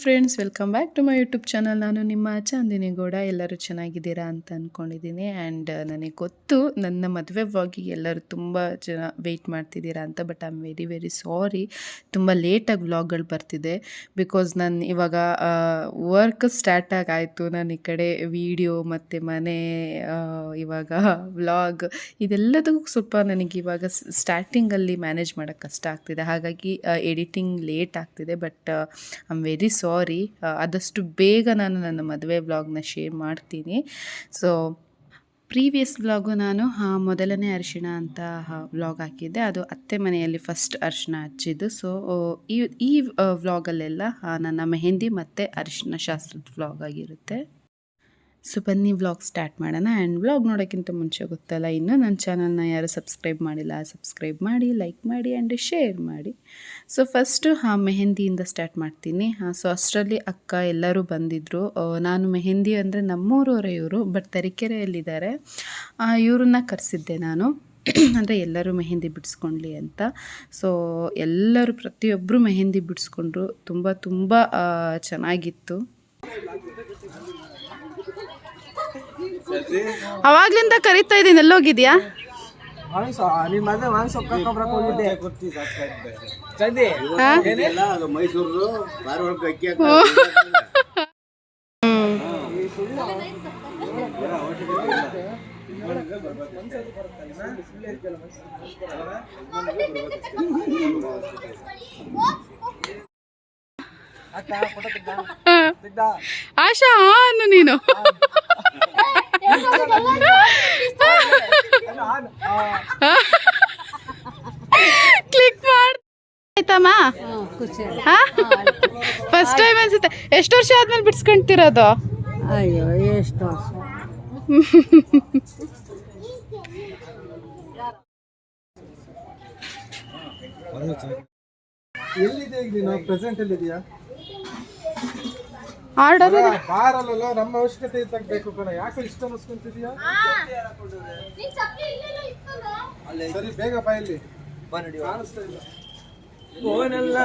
Friends welcome back to my YouTube channel ನಾನು ನಿಮ್ಮ ಚಾಂದಿನಿ ಗೌಡ ಎಲ್ಲರೂ ಚೆನ್ನಾಗಿದ್ದೀರಾ ಅಂತ ಅಂದ್ಕೊಂಡಿದ್ದೀನಿ ಆ್ಯಂಡ್ ನನಗೆ ಗೊತ್ತು ನನ್ನ ಮದುವೆ ವ್ಲಾಗಿಗೆ ಎಲ್ಲರೂ ತುಂಬ ಜನ ವೆಯ್ಟ್ ಮಾಡ್ತಿದ್ದೀರಾ ಅಂತ but I am very very sorry ತುಂಬ ಲೇಟಾಗಿ ವ್ಲಾಗ್ಗಳು ಬರ್ತಿದೆ. ಬಿಕಾಸ್ ನಾನು ಇವಾಗ ವರ್ಕ್ ಸ್ಟಾರ್ಟ್ ಆಗಾಯಿತು. ನಾನು ಈ ಕಡೆ ವಿಡಿಯೋ ಮತ್ತು ಮನೆ ಆ, ಇವಾಗ ವ್ಲಾಗ್ ಇದೆಲ್ಲದಕ್ಕೂ ಸ್ವಲ್ಪ ನನಗೆ ಇವಾಗ ಸ್ಟಾರ್ಟಿಂಗಲ್ಲಿ ಮ್ಯಾನೇಜ್ ಮಾಡೋಕ್ಕೆ ಕಷ್ಟ ಆಗ್ತಿದೆ. ಹಾಗಾಗಿ ಎಡಿಟಿಂಗ್ ಲೇಟ್ ಆಗ್ತಿದೆ but I am very sorry ಆದಷ್ಟು ಬೇಗ ನಾನು ನನ್ನ ಮದುವೆ ಬ್ಲಾಗ್ನ ಶೇರ್ ಮಾಡ್ತೀನಿ. ಸೊ, ಪ್ರೀವಿಯಸ್ ಬ್ಲಾಗು ನಾನು ಮೊದಲನೇ ಅರಿಶಿಣ ಅಂತ ವ್ಲಾಗ್ ಹಾಕಿದ್ದೆ. ಅದು ಅತ್ತೆ ಮನೆಯಲ್ಲಿ ಫಸ್ಟ್ ಅರಿಶಿಣ ಹಚ್ಚಿದ್ದು. ಸೊ ಈ ಈ ವ್ಲಾಗಲ್ಲೆಲ್ಲ ನನ್ನ ಮೆಹಂದಿ ಮತ್ತು ಅರಿಶಿಣ ಶಾಸ್ತ್ರದ ವ್ಲಾಗ್ ಆಗಿರುತ್ತೆ. ಸೊ ಬನ್ನಿ ವ್ಲಾಗ್ ಸ್ಟಾರ್ಟ್ ಮಾಡೋಣ. ಆ್ಯಂಡ್ ವ್ಲಾಗ್ ನೋಡೋಕ್ಕಿಂತ ಮುಂಚೆ ಗೊತ್ತಲ್ಲ, ಇನ್ನೂ ನನ್ನ ಚಾನಲ್ನ ಯಾರು ಸಬ್ಸ್ಕ್ರೈಬ್ ಮಾಡಿಲ್ಲ, ಸಬ್ಸ್ಕ್ರೈಬ್ ಮಾಡಿ ಲೈಕ್ ಮಾಡಿ ಆ್ಯಂಡ್ ಶೇರ್ ಮಾಡಿ. ಸೊ ಫಸ್ಟು ಹಾಂ ಮೆಹಂದಿಯಿಂದ ಸ್ಟಾರ್ಟ್ ಮಾಡ್ತೀನಿ. ಹಾಂ ಸೊ ಅಷ್ಟರಲ್ಲಿ ಅಕ್ಕ ಎಲ್ಲರೂ ಬಂದಿದ್ದರು ನಾನು ಮೆಹಂದಿ ಅಂದರೆ ನಮ್ಮೂರವರೇ ಇವರು ಬಟ್ ತರೀಕೆರೆಯಲ್ಲಿದ್ದಾರೆ. ಇವ್ರನ್ನ ಕರೆಸಿದ್ದೆ ನಾನು. ಅಂದರೆ ಎಲ್ಲರೂ ಮೆಹಂದಿ ಬಿಡಿಸ್ಕೊಳ್ಳಿ ಅಂತ. ಸೊ ಎಲ್ಲರೂ ಪ್ರತಿಯೊಬ್ಬರು ಮೆಹಂದಿ ಬಿಡಿಸ್ಕೊಂಡ್ರು. ತುಂಬ ತುಂಬ ಚೆನ್ನಾಗಿತ್ತು. ಅವಾಗ್ಲಿಂದ ಕರಿತಾ ಇದ್ದೀನಿ ಎಲ್ಲೋಗಿದ್ಯಾ? ಮಾಂಸ ಆಶಾ ಅನ್ನು ನೀನು. ಕ್ಲಿಕ್ ಮಾಡ್ತಮ್ಮ ಆಯ್ತಮ್ಮ? ಫಸ್ಟ್ ಟೈಮ್ ಅನ್ಸುತ್ತೆ. ಎಷ್ಟು ವರ್ಷ ಆದ್ಮೇಲೆ ಬಿಡ್ಸ್ಕೊಂತಿರೋದು ಅಯ್ಯೋ ಎಷ್ಟು ವರ್ಷ. ಎಲ್ಲಿದೆ ಈಗ ನೀನು? ಪ್ರೆಸೆಂಟ್ ಎಲ್ಲಿದೆಯಾ ಆರ್ಡರ್ ಬಾರಲ್ಲ ನಮ್ಮ ಅವಶ್ಯಕತೆ ಇದ್ದಾಗಬೇಕು ಕಣ. ಯಾಕೆ ಇಷ್ಟ ಅನ್ನಿಸ್ಕೊಂತಿದ್ಯಾ ಸರಿ ಬೇಗ ಬಾ ಇಲ್ಲಿ. ಕಾಣಿಸ್ತಾ ಇಲ್ಲ. ಫೋನೆಲ್ಲ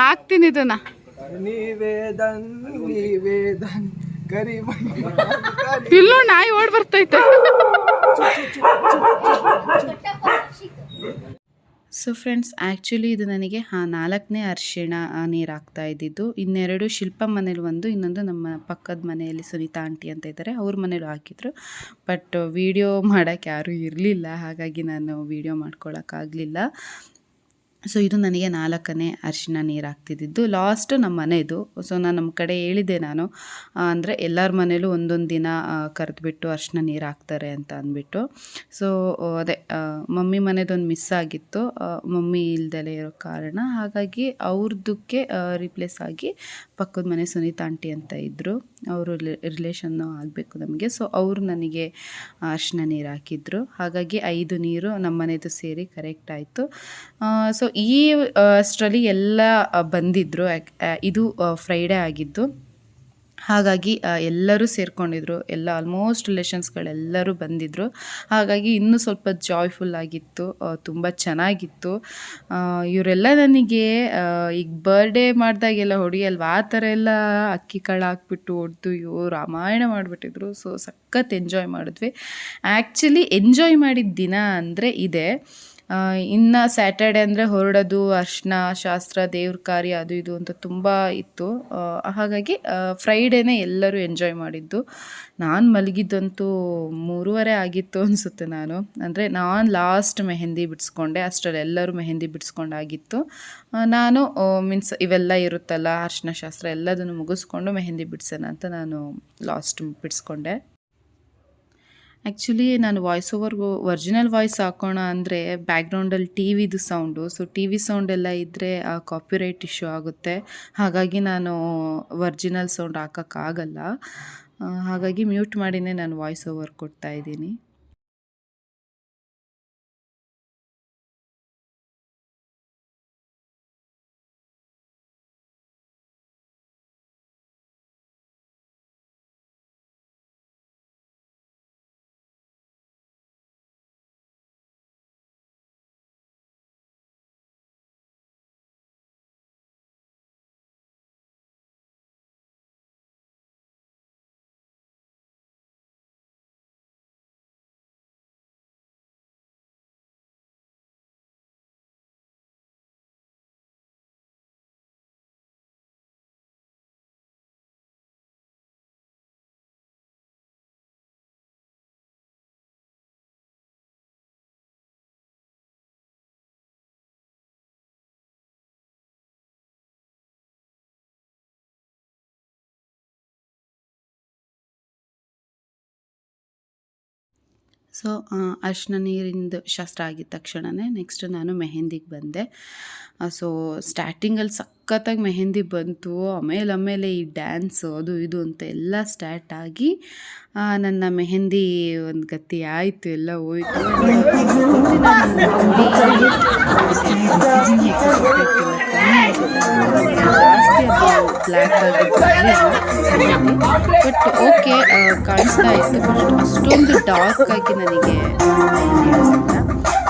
ಹಾಕ್ತೀನಿ ಇದನ್ನ. ನೀವೇದನ್ ನೀವೇದನ್ ಕರಿ ಇಲ್ಲೂ ನಾಯಿ ಓಡ್ ಬರ್ತೈತೆ. ಸೊ ಫ್ರೆಂಡ್ಸ್ ಆ್ಯಕ್ಚುಲಿ ಇದು ನನಗೆ ಹಾಂ ನಾಲ್ಕನೇ ಅರಿಶಿಣ ನೀರು ಹಾಕ್ತಾ ಇದ್ದಿದ್ದು. ಇನ್ನೆರಡು ಶಿಲ್ಪ ಮನೇಲಿ ಒಂದು, ಇನ್ನೊಂದು ನಮ್ಮ ಪಕ್ಕದ ಮನೆಯಲ್ಲಿ ಸುನೀತಾ ಆಂಟಿ ಅಂತ ಇದ್ದಾರೆ. ಅವ್ರ ಮನೇಲೂ ಹಾಕಿದ್ರು. ಬಟ್ ವಿಡಿಯೋ ಮಾಡೋಕ್ಕೆ ಯಾರೂ ಇರಲಿಲ್ಲ. ಹಾಗಾಗಿ ನಾನು ವಿಡಿಯೋ ಮಾಡ್ಕೊಳಕ್ಕಾಗಲಿಲ್ಲ ಸೊ ಇದು ನನಗೆ ನಾಲ್ಕನೇ ಅರಿಶಿನ ನೀರು ಹಾಕ್ತಿದ್ದಿದ್ದು ಲಾಸ್ಟು ನಮ್ಮ ಮನೆಯದು ಸೊ ನಾನು ನಮ್ಮ ಕಡೆ ಹೇಳಿದ್ದೆ ನಾನು. ಅಂದರೆ ಎಲ್ಲರ ಮನೇಲೂ ಒಂದೊಂದು ದಿನ ಕರೆದುಬಿಟ್ಟು ಅರಿಶಿನ ನೀರು ಹಾಕ್ತಾರೆ ಅಂತ ಅಂದ್ಬಿಟ್ಟು. ಸೊ ಅದೇ ಮಮ್ಮಿ ಮನೇದೊಂದು ಮಿಸ್ ಆಗಿತ್ತು. ಮಮ್ಮಿ ಇಲ್ದಲೇ ಇರೋ ಕಾರಣ. ಹಾಗಾಗಿ ಅವ್ರದ್ದಕ್ಕೆ ರಿಪ್ಲೇಸ್ ಆಗಿ ಪಕ್ಕದ ಮನೆ ಸುನೀತಾ ಆಂಟಿ ಅಂತ ಇದ್ದರು ಅವರು ರಿಲೇಷನ್ನು ಆಗಬೇಕು ನಮಗೆ. ಸೊ ಅವರು ನನಗೆ ಅರಿಶಿನ ನೀರು ಹಾಕಿದ್ರು. ಹಾಗಾಗಿ ಐದು ನೀರು ನಮ್ಮ ಮನೆದು ಸೇರಿ ಕರೆಕ್ಟ್ ಆಯಿತು. ಸೊ ಈ ಅಷ್ಟರಲ್ಲಿ ಎಲ್ಲ ಬಂದಿದ್ದರು ಇದು ಫ್ರೈಡೇ ಆಗಿದ್ದು. ಹಾಗಾಗಿ ಎಲ್ಲರೂ ಸೇರ್ಕೊಂಡಿದ್ರು. ಎಲ್ಲ ಆಲ್ಮೋಸ್ಟ್ ರಿಲೇಷನ್ಸ್ಗಳೆಲ್ಲರೂ ಬಂದಿದ್ದರು ಹಾಗಾಗಿ ಇನ್ನೂ ಸ್ವಲ್ಪ ಜಾಯ್ಫುಲ್ ಆಗಿತ್ತು ತುಂಬ ಚೆನ್ನಾಗಿತ್ತು. ಇವರೆಲ್ಲ ನನಗೆ ಈಗ ಬರ್ಡೇ ಮಾಡಿದಾಗೆಲ್ಲ ಹೊಡಿಯಲ್ವ? ಆ ಥರ ಎಲ್ಲ ಅಕ್ಕಿ ಕಾಳು ಹಾಕ್ಬಿಟ್ಟು ಹೊಡೆದು ಇವು ರಾಮಾಯಣ ಮಾಡಿಬಿಟ್ಟಿದ್ರು. ಸೊ ಸಖತ್ ಎಂಜಾಯ್ ಮಾಡಿದ್ವಿ. ಆ್ಯಕ್ಚುಲಿ ಎಂಜಾಯ್ ಮಾಡಿದ ದಿನ ಅಂದರೆ ಇದೆ. ಇನ್ನು ಸ್ಯಾಟರ್ಡೆ ಅಂದರೆ ಹೊರಡೋದು, ಅರ್ಶಿನ, ಶಾಸ್ತ್ರ, ದೇವ್ರ ಕಾರ್ಯ, ಅದು ಇದು ಅಂತ ತುಂಬ ಇತ್ತು. ಹಾಗಾಗಿ ಫ್ರೈಡೇನೇ ಎಲ್ಲರೂ ಎಂಜಾಯ್ ಮಾಡಿದ್ದು. ನಾನು ಮಲಗಿದ್ದಂತೂ ಮೂರುವರೆ ಆಗಿತ್ತು ಅನಿಸುತ್ತೆ ನಾನು. ಅಂದರೆ ನಾನು ಲಾಸ್ಟ್ ಮೆಹೆಂದಿ ಬಿಡಿಸ್ಕೊಂಡೆ, ಅಷ್ಟರಲ್ಲಿ ಎಲ್ಲರೂ ಮೆಹೆಂದಿ ಬಿಡಿಸ್ಕೊಂಡಾಗಿತ್ತು. ನಾನು ಮೀನ್ಸ್ ಇವೆಲ್ಲ ಇರುತ್ತಲ್ಲ, ಅರ್ಶಿನ, ಶಾಸ್ತ್ರ ಎಲ್ಲದನ್ನು ಮುಗಿಸ್ಕೊಂಡು ಮೆಹೆಂದಿ ಬಿಡಿಸೋಣ ಅಂತ ನಾನು ಲಾಸ್ಟ್ ಬಿಡಿಸ್ಕೊಂಡೆ. ಆ್ಯಕ್ಚುಲಿ ನಾನು ವಾಯ್ಸ್ ಓವರ್ಗೂ ಒರಿಜಿನಲ್ ವಾಯ್ಸ್ ಹಾಕೋಣ ಅಂದರೆ ಬ್ಯಾಕ್ಗ್ರೌಂಡಲ್ಲಿ T ವಿದು sound so T V sound ಎಲ್ಲ ಇದ್ದರೆ ಕಾಪಿರೈಟ್ ಇಶ್ಯೂ ಆಗುತ್ತೆ. ಹಾಗಾಗಿ ನಾನು ಒರಿಜಿನಲ್ ಸೌಂಡ್ ಹಾಕೋಕ್ಕಾಗಲ್ಲ. ಹಾಗಾಗಿ ಮ್ಯೂಟ್ ಮಾಡಿನೇ ನಾನು ವಾಯ್ಸ್ ಓವರ್ ಕೊಡ್ತಾ ಇದ್ದೀನಿ. ಸೊ ಅರ್ಶಿನ ನೀರಿಂದು ಶಾಸ್ತ್ರ ಆಗಿದ ತಕ್ಷಣವೇ ನೆಕ್ಸ್ಟ್ ನಾನು ಮೆಹಂದಿಗೆ ಬಂದೆ. ಸೊ ಸ್ಟಾರ್ಟಿಂಗಲ್ಲಿ ಸಖತ್ತಾಗಿ ಮೆಹಂದಿ ಬಂತು. ಆಮೇಲೆ ಆಮೇಲೆ ಈ ಡ್ಯಾನ್ಸು ಅದು ಇದು ಅಂತ ಎಲ್ಲ ಸ್ಟಾರ್ಟ್ ಆಗಿ ನನ್ನ ಮೆಹಂದಿ ಒಂದು ಗತಿ ಆಯಿತು ಎಲ್ಲ ಹೋಯ್ತು. ಜಾಸ್ತಿ ಅದು ಬ್ಲ್ಯಾಕ್ ಬಟ್ ಓಕೆ ಕಾಣಿಸ್ತಾ ಇತ್ತು, ಬಟ್ ಅಷ್ಟೊಂದು ಡಾರ್ಕ್ ಆಗಿ ನನಗೆ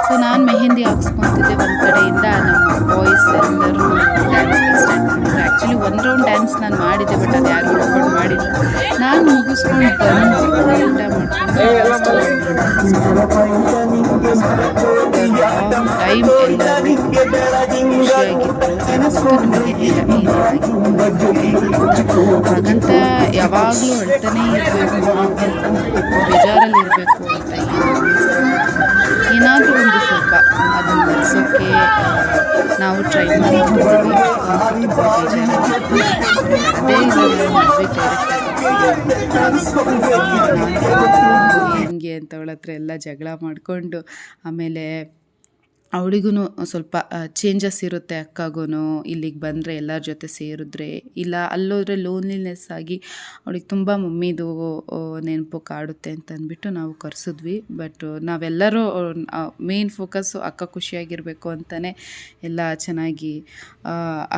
ಸೊ ನಾನು ಮೆಹಂದಿ ಹಾಕ್ಸ್ಕೊತಿದ್ದೆ ಒಂದು ಕಡೆಯಿಂದ ನಮ್ಮ ಬಾಯ್ಸ್ ಎಲ್ಲರೂ ಡ್ಯಾನ್ಸ್ ಆ್ಯಕ್ಚುಲಿ ಒಂದು ರೌಂಡ್ ಡ್ಯಾನ್ಸ್ ನಾನು ಮಾಡಿದ್ದೆ ಬಟ್ ಅದು ಯಾರು ನೋಡ್ಕೊಂಡು ಮಾಡಿಲ್ಲ ನಾನು ಮುಗಿಸ್ಕೊಂಡು ಬಂದು ಊಟ ಮಾಡ್ಕೊಂಡು ಹಾಗಂತ ಯಾವಾಗಲೂ ಅಳ್ತಾನೆ ಇರಬೇಕು. ಬೇಜಾರಲ್ಲಿ ಇರಬೇಕು ಅಂತ ಏನಾದರೂ ಒಂದು ಸ್ವಲ್ಪ ಅದನ್ನು ಮರೆಸೋಕ್ಕೆ ನಾವು ಟ್ರೈ ಮಾಡಿ ಅದೇ ಅಂತ ಅವಳ ಹತ್ರ ಎಲ್ಲ ಜಗಳ ಮಾಡಿಕೊಂಡು, ಆಮೇಲೆ ಅವಳಿಗೂ ಸ್ವಲ್ಪ ಚೇಂಜಸ್ ಇರುತ್ತೆ ಅಕ್ಕಗೂ ಇಲ್ಲಿಗೆ ಬಂದರೆ ಎಲ್ಲರ ಜೊತೆ ಸೇರಿದ್ರೆ, ಇಲ್ಲ ಅಲ್ಲೋದ್ರೆ ಲೋನ್ಲಿನೆಸ್ ಆಗಿ ಅವಳಿಗೆ ತುಂಬ ಮಮ್ಮಿದು ನೆನಪು ಕಾಡುತ್ತೆ ಅಂತ ಅಂದ್ಬಿಟ್ಟು ನಾವು ಕರೆಸಿದ್ವಿ. ಬಟ್ ನಾವೆಲ್ಲರೂ ಮೇನ್ ಫೋಕಸ್ಸು ಅಕ್ಕ ಖುಷಿಯಾಗಿರಬೇಕು ಅಂತಲೇ ಎಲ್ಲ ಚೆನ್ನಾಗಿ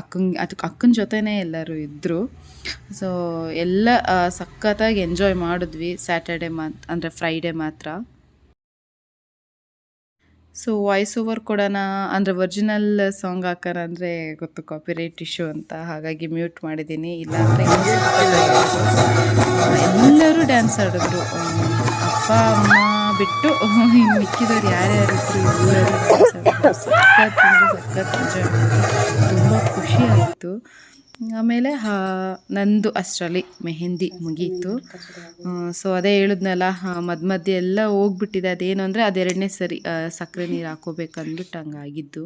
ಅಕ್ಕಂಗೆ ಅದಕ್ಕೆ ಅಕ್ಕನ ಜೊತೆನೇ ಎಲ್ಲರೂ ಇದ್ದರು ಸೊ ಎಲ್ಲ ಸಖತ್ತಾಗಿ ಎಂಜಾಯ್ ಮಾಡಿದ್ವಿ. ಸ್ಯಾಟರ್ಡೆ ಮಾತ್, ಅಂದರೆ ಫ್ರೈಡೇ ಮಾತ್ರ. ಸೊ ವಾಯ್ಸ್ ಓವರ್ ಕೊಡೋಣ ಅಂದರೆ ಒರಿಜಿನಲ್ ಸಾಂಗ್ ಹಾಕೋಣ ಅಂದರೆ ಗೊತ್ತು ಕಾಪಿರೈಟ್ ಇಶ್ಯೂ ಅಂತ. ಹಾಗಾಗಿ ಮ್ಯೂಟ್ ಮಾಡಿದ್ದೀನಿ. ಇಲ್ಲಾಂದರೆ ಎಲ್ಲರೂ ಡ್ಯಾನ್ಸ್ ಆಡಿದ್ರು. ಅಪ್ಪ, ಅಮ್ಮ ಬಿಟ್ಟು ಇನ್ನು ಮಿಕ್ಕಿದವ್ರು ಯಾರ್ಯಾರಿದ್ರು ತುಂಬ ಖುಷಿ ಆಯಿತು. ಆಮೇಲೆ ನಂದು ಅಷ್ಟರಲ್ಲಿ ಮೆಹೆಂದಿ ಮುಗೀತು. ಸೊ ಅದೇ ಹೇಳಿದ್ನಲ್ಲ ಮಧ್ಯ ಮಧ್ಯೆ ಎಲ್ಲ ಹೋಗ್ಬಿಟ್ಟಿದೆ. ಅದೇನು ಅಂದರೆ, ಅದೆರಡನೇ ಸರಿ ಸಕ್ಕರೆ ನೀರು ಹಾಕೋಬೇಕಂದ್ಬಿಟ್ಟು ಹಂಗಾಗಿದ್ದು.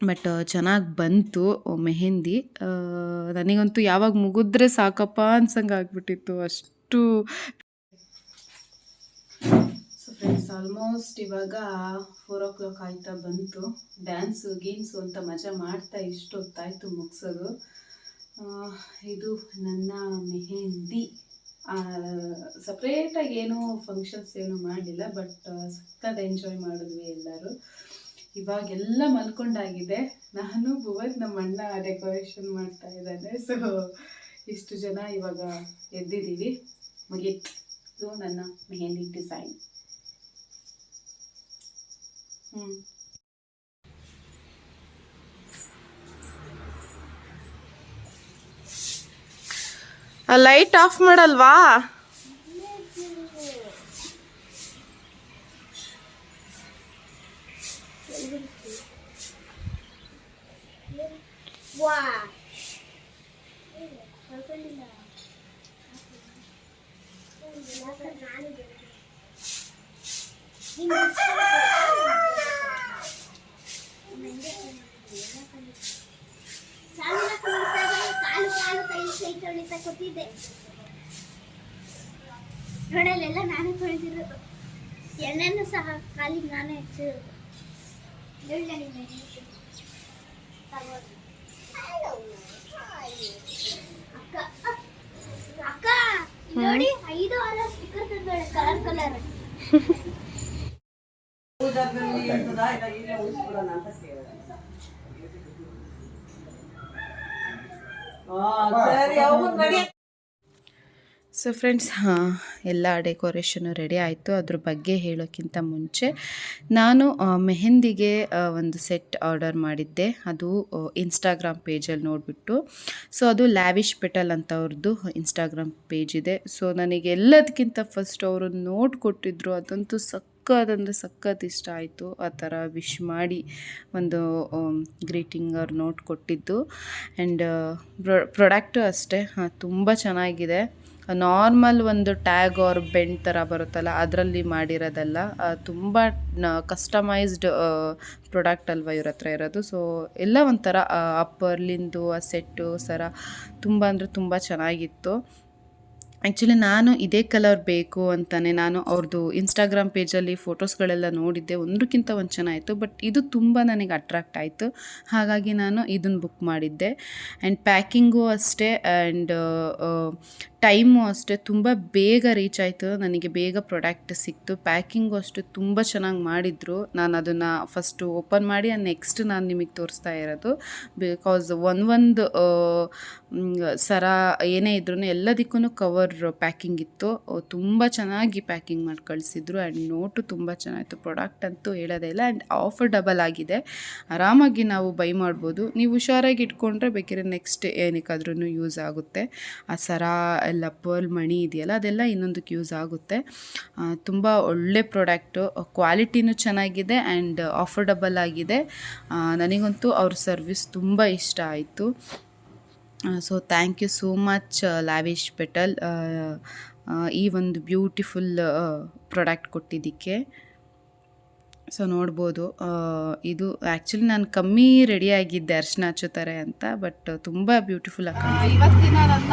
ಬಟ್ ಚೆನ್ನಾಗಿ ಬಂತು ಮೆಹೆಂದಿ. ನನಗಂತೂ ಯಾವಾಗ ಮುಗಿದ್ರೆ ಸಾಕಪ್ಪ ಅನ್ಸಂಗೆ ಆಗ್ಬಿಟ್ಟಿತ್ತು ಅಷ್ಟು ಫ್ರೆಂಡ್ಸ್ ಆಲ್ಮೋಸ್ಟ್ ಇವಾಗ ಫೋರ್ ಓ ಕ್ಲಾಕ್ ಆಯ್ತಾ ಬಂತು. ಡ್ಯಾನ್ಸು ಗೀನ್ಸು ಅಂತ ಮಜಾ ಮಾಡ್ತಾ ಇಷ್ಟು ಹೊತ್ತಾಯಿತು ಮುಗಿಸೋದು. ಇದು ನನ್ನ ಮೆಹೆಂದಿ. ಸಪ್ರೇಟಾಗಿ ಏನೂ ಫಂಕ್ಷನ್ಸ್ ಏನೂ ಮಾಡಲಿಲ್ಲ ಬಟ್ ಸಕ್ಕತ್ ಎಂಜಾಯ್ ಮಾಡಿದ್ವಿ ಎಲ್ಲರೂ. ಇವಾಗೆಲ್ಲ ಮಲ್ಕೊಂಡಾಗಿದೆ. ನಾನು, ಭುವನ್ ನಮ್ಮ ಅಣ್ಣ ಡೆಕೋರೇಷನ್ ಮಾಡ್ತಾ ಇದ್ದಾನೆ. ಸೊ ಇಷ್ಟು ಜನ ಇವಾಗ ಎದ್ದಿದ್ದೀವಿ. ಮುಗೀತು. ಇದು ನನ್ನ ಮೆಹೆಂದಿ ಡಿಸೈನ್ ಲೈಟ್ ಆಫ್ ಮಾಡಲ್ವಾ? ನಾನು ಕಾಲು ಕಾಲು ಕೈ ಕೈ ತೊಳಿತಾ ಕೊಟ್ಟಿದ್ದೆ ನೋಡಲ್ಲೆಲ್ಲ ನಾನೇ ತೊಳೆದಿರೋದು. ಎಣ್ಣೆನೂ ಸಹ ಕಾಲಿಗೆ ನಾನೇ ಹಚ್ಚಿರೋದು. ಅಕ್ಕ ನೋಡಿ ಐದು ಆರ ಸ್ಟಿಕ್ಕರ್ ತಂದೋಳೆ ಕಲರ್ ಕಲರ್ ಸೊ ಫ್ರೆಂಡ್ಸ್ ಹಾಂ, ಎಲ್ಲ ಡೆಕೋರೇಷನು ರೆಡಿ ಆಯಿತು. ಅದ್ರ ಬಗ್ಗೆ ಹೇಳೋಕ್ಕಿಂತ ಮುಂಚೆ ನಾನು ಮೆಹೆಂದಿಗೆ ಒಂದು ಸೆಟ್ ಆರ್ಡರ್ ಮಾಡಿದ್ದೆ. ಅದು ಇನ್ಸ್ಟಾಗ್ರಾಮ್ ಪೇಜಲ್ಲಿ ನೋಡಿಬಿಟ್ಟು. ಸೊ ಅದು ಲ್ಯಾವಿಶ್ ಪೆಟಲ್ ಅಂತ ಅವ್ರದ್ದು ಇನ್ಸ್ಟಾಗ್ರಾಮ್ ಪೇಜ್ ಇದೆ. ಸೊ ನನಗೆ ಎಲ್ಲದಕ್ಕಿಂತ ಫಸ್ಟ್ ಅವರು ನೋಟ್ ಕೊಟ್ಟಿದ್ರು. ಅದಂತೂ ಸಕ್ಕದಂದರೆ ಸಖತ್ ಇಷ್ಟ ಆಯಿತು ಆ ಥರ ವಿಶ್ ಮಾಡಿ ಒಂದು ಗ್ರೀಟಿಂಗ್ ಅವ್ರು ನೋಟ್ ಕೊಟ್ಟಿದ್ದು. ಆ್ಯಂಡ್ ಪ್ರೊಡಕ್ಟು ಅಷ್ಟೇ. ಹಾಂ, ತುಂಬ ಚೆನ್ನಾಗಿದೆ. ನಾರ್ಮಲ್ ಒಂದು ಟ್ಯಾಗ್ ಅವ್ರ ಬೆಂಡ್ ಥರ ಬರುತ್ತಲ್ಲ, ಅದರಲ್ಲಿ ಮಾಡಿರೋದಲ್ಲ ತುಂಬ ಕಸ್ಟಮೈಸ್ಡ್ ಪ್ರಾಡಕ್ಟ್ ಅಲ್ವಾ ಇವ್ರ ಹತ್ರ ಇರೋದು. ಸೊ ಎಲ್ಲ ಒಂಥರ ಅಪ್ಪರ್ಲಿಂದು ಆ ಸೆಟ್ಟು ಸರ ತುಂಬ ಅಂದರೆ ತುಂಬ ಚೆನ್ನಾಗಿತ್ತು. ಆ್ಯಕ್ಚುಲಿ ನಾನು ಇದೇ ಕಲರ್ ಬೇಕು ಅಂತಲೇ ನಾನು ಅವ್ರದ್ದು ಇನ್ಸ್ಟಾಗ್ರಾಮ್ ಪೇಜಲ್ಲಿ ಫೋಟೋಸ್ಗಳೆಲ್ಲ ನೋಡಿದ್ದೆ. ಒಂದಕ್ಕಿಂತ ಒಂದು ಚೆನ್ನಾಯಿತು ಬಟ್ ಇದು ತುಂಬ ನನಗೆ ಅಟ್ರಾಕ್ಟ್ ಆಯಿತು. ಹಾಗಾಗಿ ನಾನು ಇದನ್ನು ಬುಕ್ ಮಾಡಿದ್ದೆ. ಆ್ಯಂಡ್ ಪ್ಯಾಕಿಂಗು ಅಷ್ಟೇ. ಆ್ಯಂಡ್ ಟೈಮು ಅಷ್ಟೇ ತುಂಬ ಬೇಗ ರೀಚ್ ಆಯಿತು. ನನಗೆ ಬೇಗ ಪ್ರಾಡಕ್ಟ್ ಸಿಕ್ತು. ಪ್ಯಾಕಿಂಗು ಅಷ್ಟೇ ತುಂಬ ಚೆನ್ನಾಗಿ ಮಾಡಿದರು. ನಾನು ಅದನ್ನು ಫಸ್ಟು ಓಪನ್ ಮಾಡಿ ನೆಕ್ಸ್ಟ್ ನಾನು ನಿಮಗೆ ತೋರಿಸ್ತಾ ಇರೋದು. ಬಿಕಾಸ್ ಒಂದೊಂದು ಸರ ಏನೇ ಇದ್ರೂ ಎಲ್ಲದಕ್ಕೂ ಕವರ್ ಪ್ಯಾಕಿಂಗ್ ಇತ್ತು. ತುಂಬ ಚೆನ್ನಾಗಿ ಪ್ಯಾಕಿಂಗ್ ಮಾಡಿ ಕಳಿಸಿದ್ರು. ಆ್ಯಂಡ್ ನೋಟು ತುಂಬ ಚೆನ್ನಾಗಿತ್ತು. ಪ್ರಾಡಕ್ಟ್ ಅಂತೂ ಹೇಳೋದೇ ಇಲ್ಲ. ಆ್ಯಂಡ್ ಆಫರ್ ಡಬಲ್ ಆಗಿದೆ. ಆರಾಮಾಗಿ ನಾವು ಬೈ ಮಾಡ್ಬೋದು. ನೀವು ಹುಷಾರಾಗಿ ಇಟ್ಕೊಂಡ್ರೆ ಬೇಕಿದ್ರೆ ನೆಕ್ಸ್ಟ್ ಏನಕ್ಕಾದ್ರೂ ಯೂಸ್ ಆಗುತ್ತೆ. ಆ ಸರ ಎಲ್ಲ ಪರ್ಲ್ ಮಣಿ ಇದೆಯಲ್ಲ? ಅದೆಲ್ಲ ಇನ್ನೊಂದಕ್ಕೆ ಯೂಸ್ ಆಗುತ್ತೆ. ತುಂಬ ಒಳ್ಳೆ ಪ್ರಾಡಕ್ಟು. ಕ್ವಾಲಿಟಿನೂ ಚೆನ್ನಾಗಿದೆ ಆ್ಯಂಡ್ ಆಫರ್ಡಬಲ್ ಆಗಿದೆ. ನನಗಂತೂ ಅವ್ರ ಸರ್ವಿಸ್ ತುಂಬ ಇಷ್ಟ ಆಯಿತು. So thank you so much lavish petal. ಈ ಒಂದು ಬ್ಯೂಟಿಫುಲ್ ಪ್ರಾಡಕ್ಟ್ ಕೊಟ್ಟಿದ್ದಕ್ಕೆ. ಸೊ ನೋಡ್ಬೋದು ಇದು ಆ್ಯಕ್ಚುಲಿ ನಾನು ಕಮ್ಮಿ ರೆಡಿಯಾಗಿದ್ದೆ ಅರ್ಶಿನ ಹಚ್ಚುತ್ತಾರೆ ಅಂತ, ಬಟ್ ತುಂಬ ಬ್ಯೂಟಿಫುಲ್ ಆಗಿ ಇವತ್ತಿನ ನನ್ನ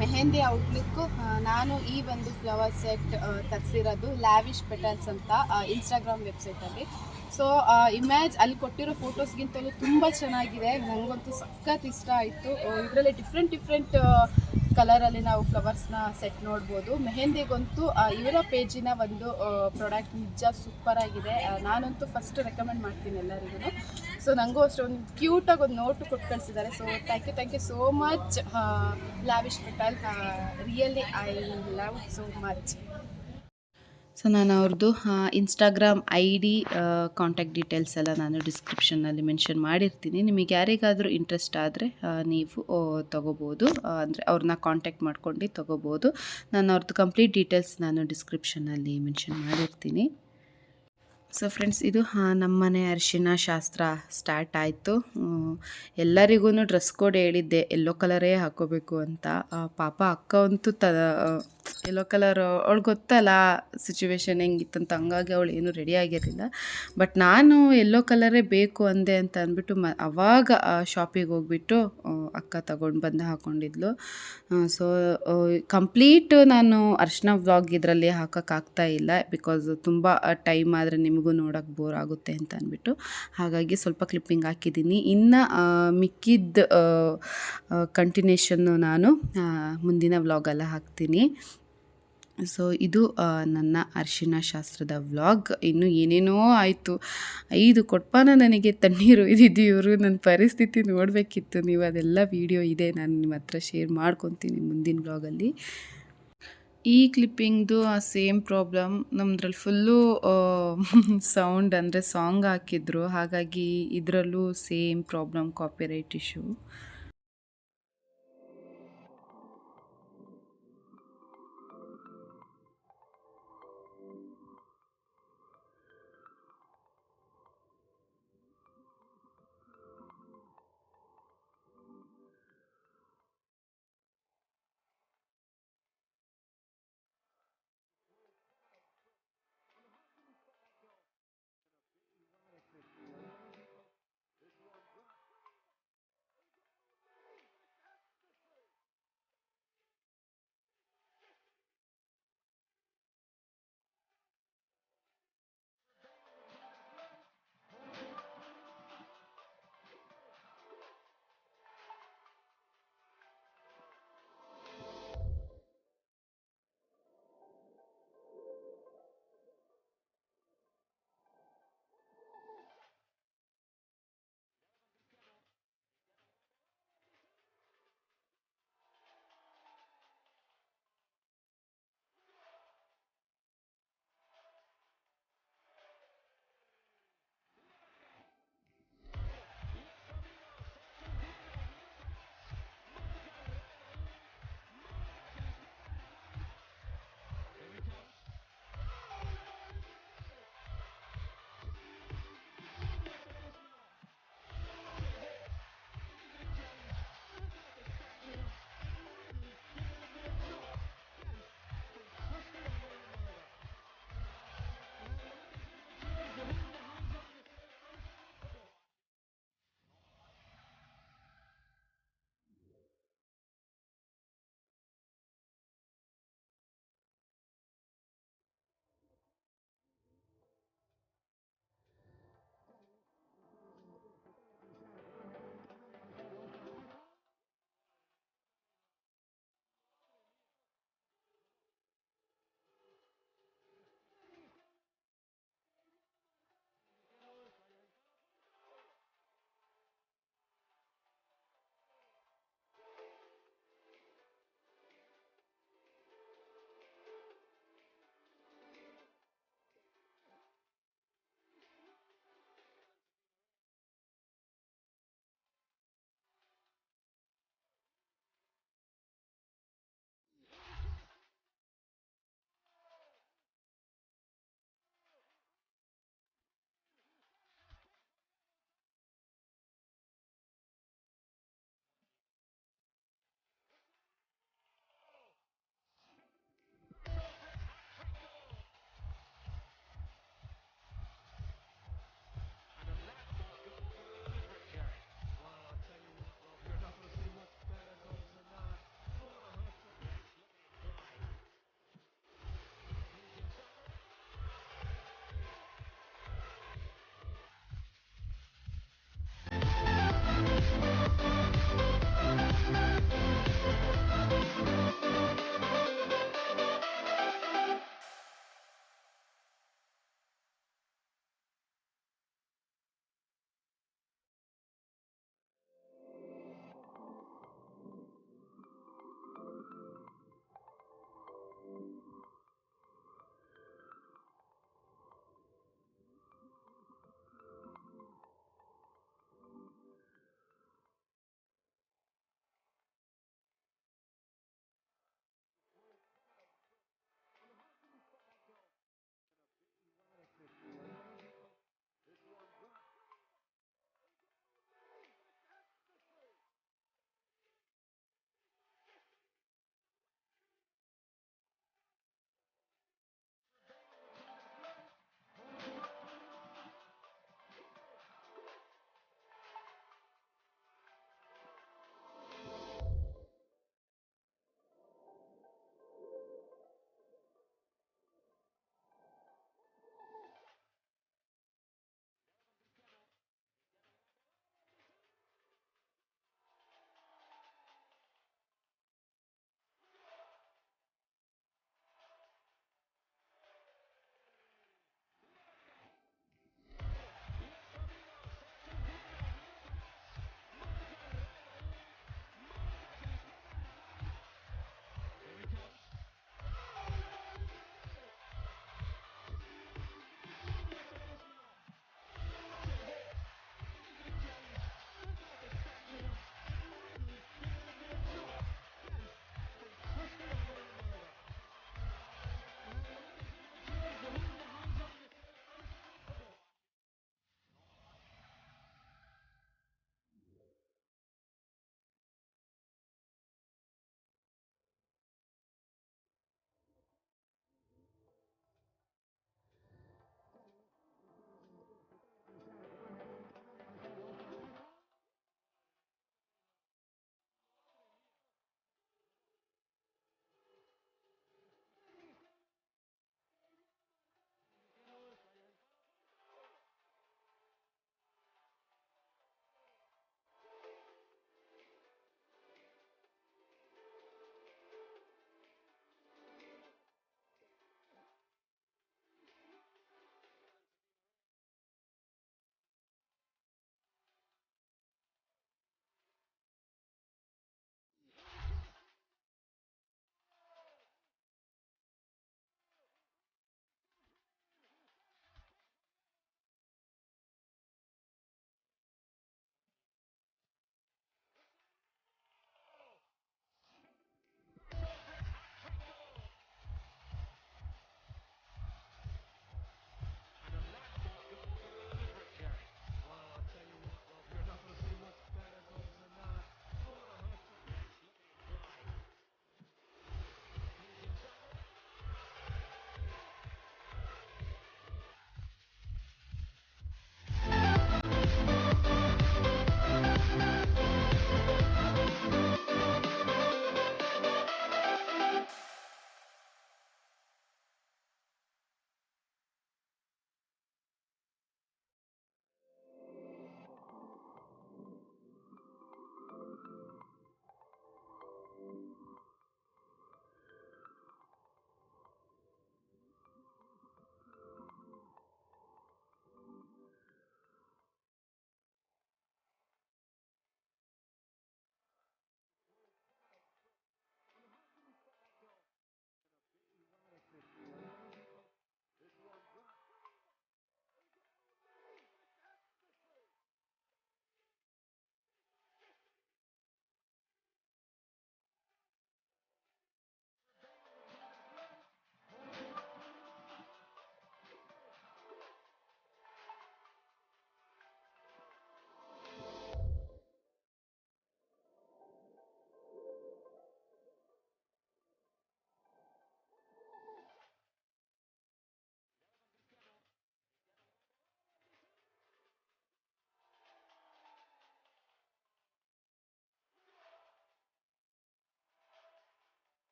ಮೆಹಂದಿ ಔಟ್ಲುಕ್ಕು ನಾನು ಈ ಒಂದು ಫ್ಲವರ್ ಸೆಟ್ ತರಿಸಿರೋದು ಲ್ಯಾವಿಶ್ ಪೆಟಲ್ಸ್ ಅಂತ ಇನ್ಸ್ಟಾಗ್ರಾಮ್ ವೆಬ್ಸೈಟಲ್ಲಿ ಸೊ ಇಮ್ಯಾಜ್ ಅಲ್ಲಿ ಕೊಟ್ಟಿರೋ ಫೋಟೋಸ್ಗಿಂತಲೂ ತುಂಬ ಚೆನ್ನಾಗಿದೆ. ನನಗಂತೂ ಸಖತ್ ಇಷ್ಟ ಆಯಿತು. ಇದರಲ್ಲಿ ಡಿಫ್ರೆಂಟ್ ಡಿಫ್ರೆಂಟ್ ಕಲರಲ್ಲಿ ನಾವು ಫ್ಲವರ್ಸ್ನ ಸೆಟ್ ನೋಡ್ಬೋದು. ಮೆಹೆಂದಿಗಂತೂ ಇವರ ಪೇಜಿನ ಒಂದು ಪ್ರಾಡಕ್ಟ್ ನಿಜ ಸೂಪರ್ ಆಗಿದೆ. ಆ, ನಾನಂತೂ ಫಸ್ಟ್ ರೆಕಮೆಂಡ್ ಮಾಡ್ತೀನಿ ಎಲ್ಲರಿಗೂ ಸೊ ನನಗೂ ಅಷ್ಟೊಂದು ಕ್ಯೂಟಾಗಿ ಒಂದು ನೋಟು ಕೊಟ್ಟು ಕಳಿಸಿದ್ದಾರೆ. So thank you thank you so much lavish petal really I love so much so ನಾನು ಅವ್ರದ್ದು Instagram I D contact details ಎಲ್ಲ ನಾನು ಡಿಸ್ಕ್ರಿಪ್ಷನ್ನಲ್ಲಿ ಮೆನ್ಷನ್ ಮಾಡಿರ್ತೀನಿ. ನಿಮಗೆ ಯಾರಿಗಾದರೂ ಇಂಟ್ರೆಸ್ಟ್ ಆದರೆ ನೀವು ತೊಗೋಬೋದು. ಅಂದರೆ ಅವ್ರನ್ನ ಕಾಂಟ್ಯಾಕ್ಟ್ ಮಾಡ್ಕೊಂಡು ತೊಗೋಬೋದು. ನಾನು ಅವ್ರದ್ದು ಕಂಪ್ಲೀಟ್ ಡೀಟೇಲ್ಸ್ ನಾನು ಡಿಸ್ಕ್ರಿಪ್ಷನ್ನಲ್ಲಿ ಮೆನ್ಷನ್ ಮಾಡಿರ್ತೀನಿ. ಸೊ ಫ್ರೆಂಡ್ಸ್ ಇದು ನಮ್ಮನೆ ಅರಿಶಿನ ಶಾಸ್ತ್ರ ಸ್ಟಾರ್ಟ್ ಆಯಿತು. ಎಲ್ಲರಿಗೂ ಡ್ರೆಸ್ ಕೋಡ್ ಹೇಳಿದ್ದೆ ಎಲ್ಲೋ ಕಲರೇ ಹಾಕೋಬೇಕು ಅಂತ. ಪಾಪ ಅಕ್ಕ ಅಂತೂ ತ ಎಲ್ಲೋ ಕಲರ್ ಅವಳು ಗೊತ್ತಲ್ಲ ಸಿಚುವೇಶನ್ ಹೆಂಗಿತ್ತಂತ ಹಂಗಾಗಿ ಅವಳು ಏನೂ ರೆಡಿ ಆಗಿರಲಿಲ್ಲ. ಬಟ್ ನಾನು ಎಲ್ಲೋ ಕಲರೇ ಬೇಕು ಅಂದೆ ಅಂತ ಅಂದ್ಬಿಟ್ಟು ಮ, ಅವಾಗ ಶಾಪಿಗೆ ಹೋಗ್ಬಿಟ್ಟು ಅಕ್ಕ ತಗೊಂಡು ಬಂದು ಹಾಕ್ಕೊಂಡಿದ್ಲು ಸೊ ಕಂಪ್ಲೀಟ್ ನಾನು ಅರ್ಶಿನ ವ್ಲಾಗ್ ಇದರಲ್ಲಿ ಹಾಕೋಕ್ಕಾಗ್ತಾ ಇಲ್ಲ ಬಿಕಾಸ್ ತುಂಬ ಟೈಮ್ ಆದರೆ ನಿಮಗೂ ನೋಡೋಕ್ಕೆ ಬೋರ್ ಆಗುತ್ತೆ ಅಂತ ಅಂದ್ಬಿಟ್ಟು. ಹಾಗಾಗಿ ಸ್ವಲ್ಪ ಕ್ಲಿಪ್ಪಿಂಗ್ ಹಾಕಿದ್ದೀನಿ. ಇನ್ನು ಮಿಕ್ಕಿದ್ದ ಕಂಟಿನ್ಯೂಷನ್ನು ನಾನು ಮುಂದಿನ ವ್ಲಾಗಲ್ಲ ಹಾಕ್ತೀನಿ. ಸೊ ಇದು ನನ್ನ ಅರಿಶಿನ ಶಾಸ್ತ್ರದ ವ್ಲಾಗ್. ಇನ್ನು ಏನೇನೋ ಆಯಿತು. ಐದು ಕೊಟ್ಪಾನ ನನಗೆ ತಣ್ಣೀರು ಇದ್ದಿದ್ದು ಇವರು ನನ್ನ ಪರಿಸ್ಥಿತಿ ನೋಡಬೇಕಿತ್ತು. ನೀವು ಅದೆಲ್ಲ ವಿಡಿಯೋ ಇದೆ, ನಾನು ನಿಮ್ಮ ಹತ್ರ ಶೇರ್ ಮಾಡ್ಕೊತೀನಿ ಮುಂದಿನ ವ್ಲಾಗಲ್ಲಿ. ಈ ಕ್ಲಿಪ್ಪಿಂಗ್ದು, ಆ, ಸೇಮ್ ಪ್ರಾಬ್ಲಮ್. ನಮ್ಮದ್ರಲ್ಲಿ ಫುಲ್ಲು ಸೌಂಡ್ ಅಂದರೆ ಸಾಂಗ್ ಹಾಕಿದ್ರು. ಹಾಗಾಗಿ ಇದರಲ್ಲೂ same problem, copyright issue.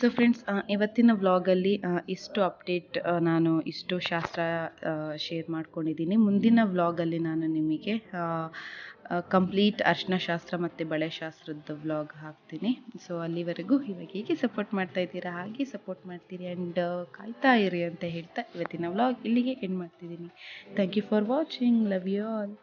So friends ಇವತ್ತಿನ ವ್ಲಾಗಲ್ಲಿ ಇಷ್ಟು ಅಪ್ಡೇಟ್ ನಾನು ಇಷ್ಟು ಶಾಸ್ತ್ರ ಶೇರ್ ಮಾಡ್ಕೊಂಡಿದ್ದೀನಿ. ಮುಂದಿನ ವ್ಲಾಗಲ್ಲಿ ನಾನು ನಿಮಗೆ ಕಂಪ್ಲೀಟ್ ಅರ್ಶನ ಶಾಸ್ತ್ರ ಮತ್ತು ಬಳೆ ಶಾಸ್ತ್ರದ ವ್ಲಾಗ್ ಹಾಕ್ತೀನಿ. ಸೊ ಅಲ್ಲಿವರೆಗೂ ಇವಾಗ ಹೇಗೆ ಸಪೋರ್ಟ್ ಮಾಡ್ತಾ ಇದ್ದೀರಾ? ಹಾಗೆ ಸಪೋರ್ಟ್ ಮಾಡ್ತೀರಿ ಆ್ಯಂಡ್ ಕಾಯ್ತಾ ಇರಿ ಅಂತ ಹೇಳ್ತಾ ಇವತ್ತಿನ ವ್ಲಾಗ್ ಇಲ್ಲಿಗೆ ಎಂಡ್ ಮಾಡ್ತಿದ್ದೀನಿ. Thank you for watching love you all